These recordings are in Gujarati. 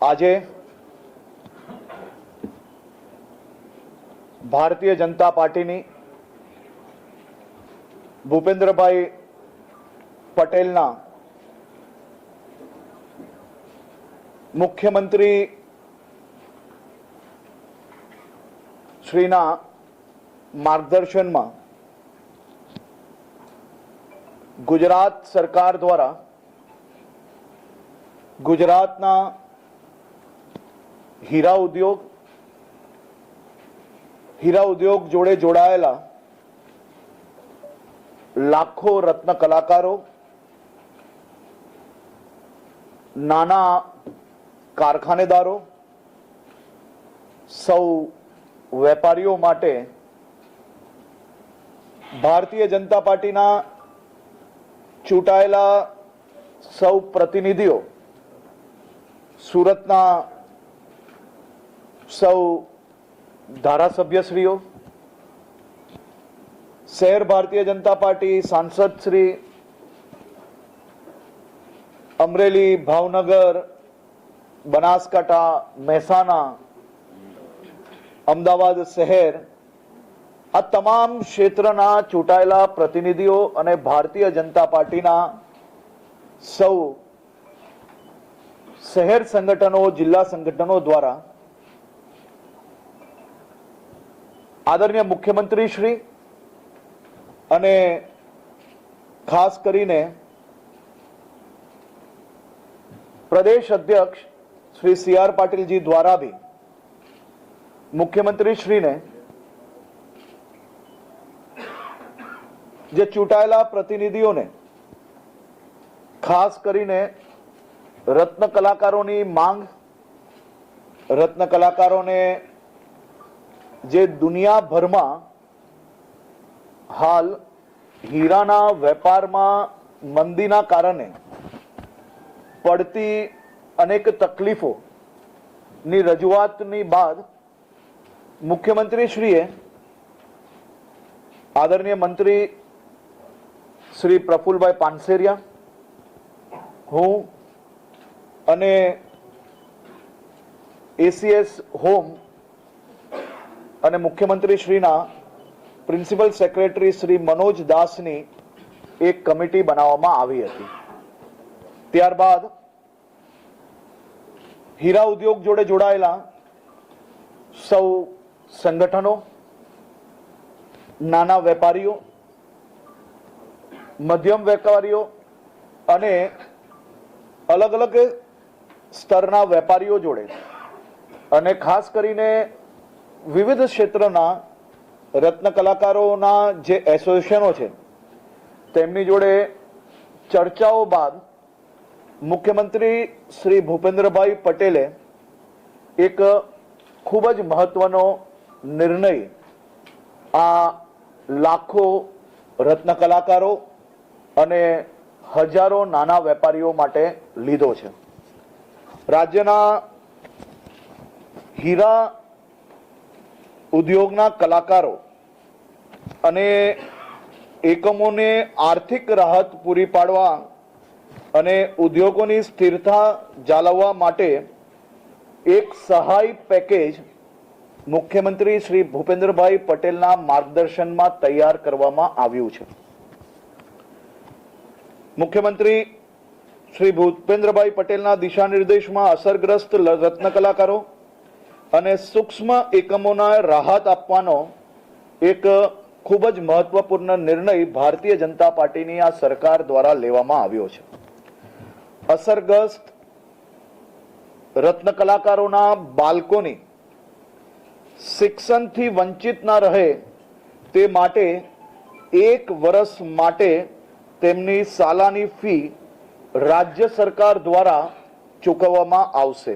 આજે ભારતીય જનતા પાર્ટીની ભૂપેન્દ્રભાઈ પટેલના મુખ્યમંત્રી શ્રીના માર્ગદર્શનમાં ગુજરાત સરકાર દ્વારા ગુજરાતના હીરા ઉદ્યોગ હીરા ઉદ્યોગ જોડે જોડાયેલા લાખો રત્ન કલાકારો, નાના કારખાનેદારો, સૌ વેપારીઓ માટે ભારતીય જનતા પાર્ટીના ચૂંટાયેલા સૌ પ્રતિનિધિઓ, સુરતના સૌ ધારાસભ્યશ્રીઓ, શહેર ભારતીય જનતા પાર્ટી સાંસદ શ્રી, અમરેલી ભાવનગર, બનાસકાંઠા, મહેસાણા, અમદાવાદ શહેર, આ તમામ ક્ષેત્રના ચૂંટાયેલા પ્રતિનિધિઓ અને ભારતીય જનતા પાર્ટીના સૌ શહેર સંગઠનો, જિલ્લા સંગઠનો દ્વારા આદરણીય મુખ્યમંત્રી શ્રી અને ખાસ કરીને પ્રદેશ અધ્યક્ષ શ્રી સી આર પાટીલજી દ્વારા બી મુખ્યમંત્રી શ્રીને જે ચૂંટાયેલા પ્રતિનિધિઓને ખાસ કરીને રત્ન કલાકારોની માંગ, રત્ન કલાકારોને જે દુનિયાભરમાં હાલ હીરાના વેપારમાં મંદીના કારણે પડતી અનેક તકલીફોની રજૂઆતની બાદ મુખ્યમંત્રીશ્રીએ આદરણીય મંત્રી શ્રી પ્રફુલભાઈ પાનસેરિયા, હું અને એસીએસ હોમ અને મુખ્યમંત્રી શ્રીના પ્રિન્સિપલ સેક્રેટરી શ્રી મનોજ દાસની એક કમિટી બનાવવામાં આવી હતી. ત્યારબાદ હીરા ઉદ્યોગ જોડે જોડાયેલા સૌ સંગઠનો, નાના વેપારીઓ, મધ્યમ વેપારીઓ અને અલગ અલગ સ્તરના વેપારીઓ જોડે. અને ખાસ કરીને વિવિધ ક્ષેત્રના રત્ન કલાકારોના જે એસોસિએશનો છે, તેમની જોડે ચર્ચાઓ બાદ મુખ્યમંત્રી શ્રી ભૂપેન્દ્રભાઈ પટેલે એક ખૂબ જ મહત્વનો નિર્ણય આ લાખો રત્ન કલાકારો અને હજારો નાના વેપારીઓ માટે લીધો છે. રાજ્યના હીરા ઉદ્યોગના કલાકારો અને એકમોને આર્થિક રાહત પૂરી પાડવા અને ઉદ્યોગોની સ્થિરતા જાળવવા માટે એક સહાય પેકેજ મુખ્યમંત્રી શ્રી ભૂપેન્દ્રભાઈ પટેલના માર્ગદર્શનમાં તૈયાર કરવામાં આવ્યું છે. મુખ્યમંત્રી શ્રી ભૂપેન્દ્રભાઈ પટેલના દિશા નિર્દેશમાં અસરગ્રસ્ત રત્ન કલાકારો અને સૂક્ષ્મ એકમોના રાહત આપવાનો એક ખૂબ જ મહત્વપૂર્ણ નિર્ણય ભારતીય જનતા પાર્ટીની આ સરકાર દ્વારા લેવામાં આવ્યો છે. અસરગ્રસ્ત રત્ન કલાકારોના બાળકોની શિક્ષણથી વંચિત ના રહે તે માટે એક વર્ષ માટે તેમની સાલાની ફી રાજ્ય સરકાર દ્વારા ચૂકવવામાં આવશે.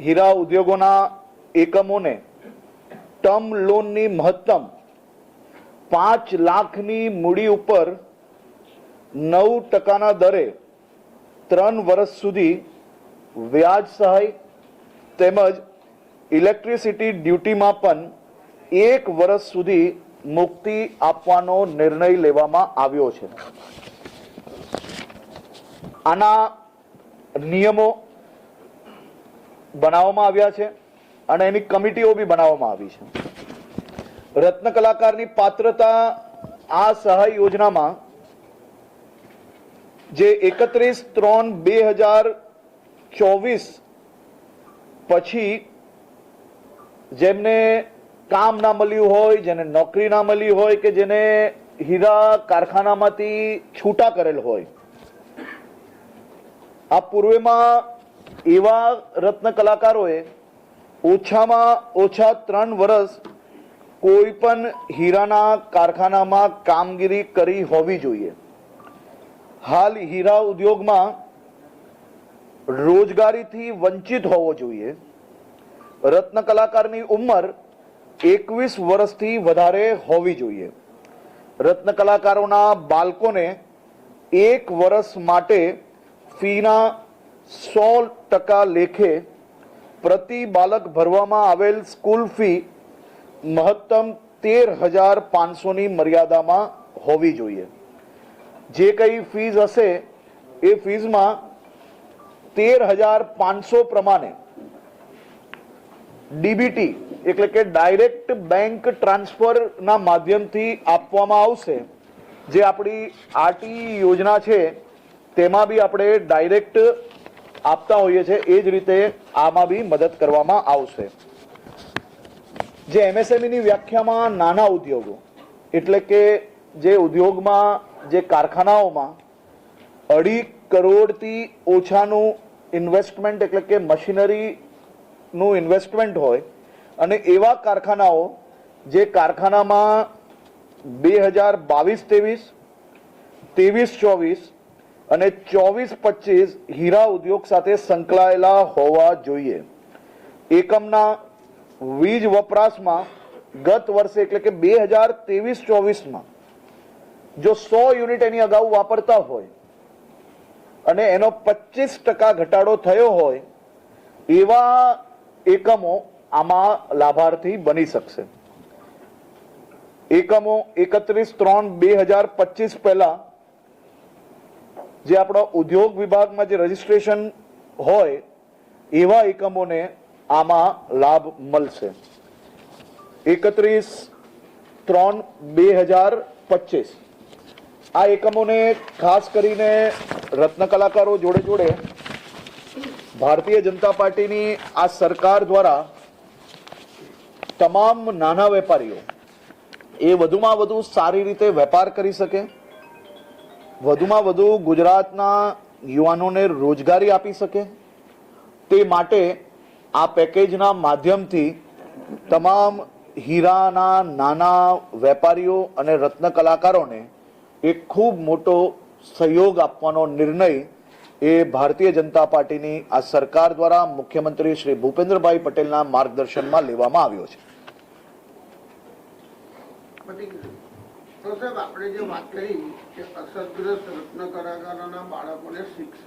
હીરા ઉદ્યોગોના એકમોને ટર્મ લોનની મહત્તમ પાંચ લાખની મૂડી ઉપર નવ ટકાના દરે ત્રણ વર્ષ સુધી વ્યાજ સહાય તેમજ ઇલેક્ટ્રિસિટી ડ્યુટીમાં પણ એક વર્ષ સુધી મુક્તિ આપવાનો નિર્ણય લેવામાં આવ્યો છે. આના નિયમો બનાવવામાં આવ્યા છે અને એની કમિટીઓ બી બનાવવામાં આવી છે. રત્ન કલાકારની પાત્રતા આ સહાય યોજનામાં જે એકત્રીસ ત્રણ બે હજાર ચોવીસ પછી જેમને કામ ના મળ્યું હોય, જેને નોકરી ના મળી હોય કે જેને હીરા કારખાનામાંથી છૂટા કરેલ હોય. આ પૂર્વેમાં એવા રત્ન કલાકારોએ ઓછામાં ઓછા ત્રણ વર્ષ કોઈ પણ હીરાના કારખાનામાં કામગીરી કરી હોવી જોઈએ. હાલ હીરા ઉદ્યોગમાં રોજગારીથી વંચિત હોવો જોઈએ. રત્ન કલાકારની ઉંમર એકવીસ વર્ષથી વધારે હોવી જોઈએ. રત્ન કલાકારોના બાળકોને એક વર્ષ માટે ફીના સો ટકા લેખે પ્રતિ બાલક ભરવામાં આવેલ સ્કૂલ ફી મહત્તમ તેર હજાર પાંચસોની મર્યાદામાં હોવી જોઈએ. જે કંઈ ફીઝ હશે, એ ફીઝમાં તેર હજાર પાંચસો પ્રમાણે ડીબીટી એટલે કે ડાયરેક્ટ બેંક ટ્રાન્સફરના માધ્યમથી આપવામાં આવશે. જે આપણી આરટી યોજના છે, તેમાં બી આપણે ડાયરેક્ટ આપતા હોઈએ છીએ, એ જ રીતે આમાં બી મદદ કરવામાં આવશે. જે એમએસએમઈની વ્યાખ્યામાં નાના ઉદ્યોગો, એટલે કે જે ઉદ્યોગમાં, જે કારખાનાઓમાં અઢી કરોડથી ઓછાનું ઇન્વેસ્ટમેન્ટ એટલે કે મશીનરીનું ઇન્વેસ્ટમેન્ટ હોય, અને એવા કારખાનાઓ જે કારખાનામાં બે હજાર બાવીસ, ત્રેવીસ ત્રેવીસ, ચોવીસ અને ચોવીસ પચીસ હીરા ઉદ્યોગ સાથે સંકળાયેલા હોવા જોઈએ. એકમના વીજ વપરાશમાં ગત વર્ષે એટલે કે બે હજાર ત્રેવીસ ચોવીસમાં જો સો યુનિટ એની અગાઉ વાપરતા હોય અને એનો પચીસ ટકા ઘટાડો થયો હોય, એવા એકમો આમાં લાભાર્થી બની શકશે. એકમો એકત્રીસ ત્રણ બે હજાર પચીસ પહેલા જે આપણા ઉદ્યોગ વિભાગમાં જે રજીસ્ટ્રેશન હોય, એવા એકમોને આમાં લાભ મળશે. એકત્રીસ ત્રણ બે હજાર પચીસ. આ એકમોને ખાસ કરીને રત્ન કલાકારો જોડે જોડે ભારતીય જનતા પાર્ટીની આ સરકાર દ્વારા તમામ નાના વેપારીઓ એ વધુમાં વધુ સારી રીતે વેપાર કરી શકે વધુમાં વધુ ગુજરાતના યુવાનોને રોજગારી આપી શકે તે માટે આ પેકેજના માધ્યમથી તમામ હીરાના નાના વેપારીઓ અને રત્ન કલાકારોને એક ખૂબ મોટો સહયોગ આપવાનો નિર્ણય એ ભારતીય જનતા પાર્ટીની આ સરકાર દ્વારા મુખ્યમંત્રી શ્રી ભૂપેન્દ્રભાઈ પટેલના માર્ગદર્શનમાં લેવામાં આવ્યો છે. તો સાહેબ આપણે જે વાત કરી કે અસરગ્રસ્ત રત્ન બાળકોને શિક્ષણ